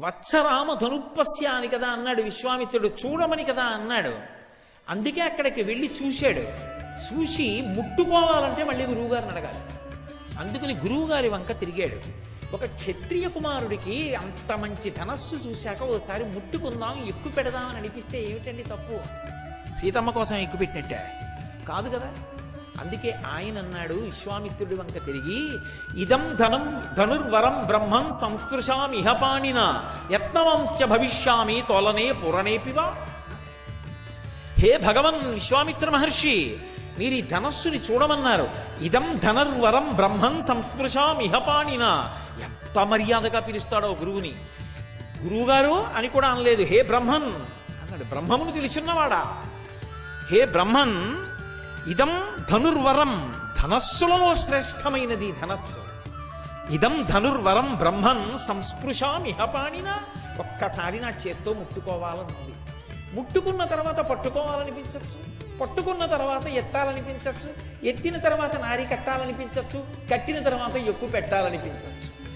వత్సరామ ధనుప్పస్యాని కదా అన్నాడు విశ్వామిత్రుడు చూడమని కదా అన్నాడు. అందుకే అక్కడికి వెళ్ళి చూశాడు. చూసి ముట్టుకోవాలంటే మళ్ళీ గురువుగారిని అడగాలి. అందుకని గురువుగారి వంక తిరిగాడు. ఒక క్షత్రియ కుమారుడికి అంత మంచి ధనస్సు చూశాక ఓసారి ముట్టుకుందాం ఎక్కువ పెడదామని అనిపిస్తే ఏమిటండి తప్పు? సీతమ్మ కోసం ఎక్కువ పెట్టినట్టే కాదు కదా? అందుకే ఆయన అన్నాడు విశ్వామిత్రుడి వంక తిరిగి ఇదం ధనం ధనుర్వరం బ్రహ్మం సంస్పృశామి ఇహపాణిన యత్నవంశ భవిష్యామి తోలనే పురణేపివా హే భగవన్ విశ్వామిత్ర మహర్షి మీరు ఈ ధనస్సుని చూడమన్నారు. ఇదం ధనుర్వరం బ్రహ్మం సంస్పృశామిహపాణిన ఎంత మర్యాదగా పిలుస్తాడో గురువుని. గురువుగారు అని కూడా అనలేదు. హే బ్రహ్మన్ అన్నాడు. బ్రహ్మమును తెలుసున్నవాడా? హే బ్రహ్మన్ ఇదం ధనుర్వరం ధనస్సులలో శ్రేష్టమైనది ధనస్సు. ఇదం ధనుర్వరం బ్రహ్మన్ సంస్పృశామిహపాణిన ఒక్కసారి నా చేత్తో ముట్టుకోవాలనుంది. ముట్టుకున్న తర్వాత పట్టుకోవాలనిపించవచ్చు పట్టుకున్న తర్వాత ఎత్తాలనిపించవచ్చు ఎత్తిన తర్వాత నారి కట్టాలనిపించవచ్చు కట్టిన తర్వాత ఎక్కువ పెట్టాలనిపించవచ్చు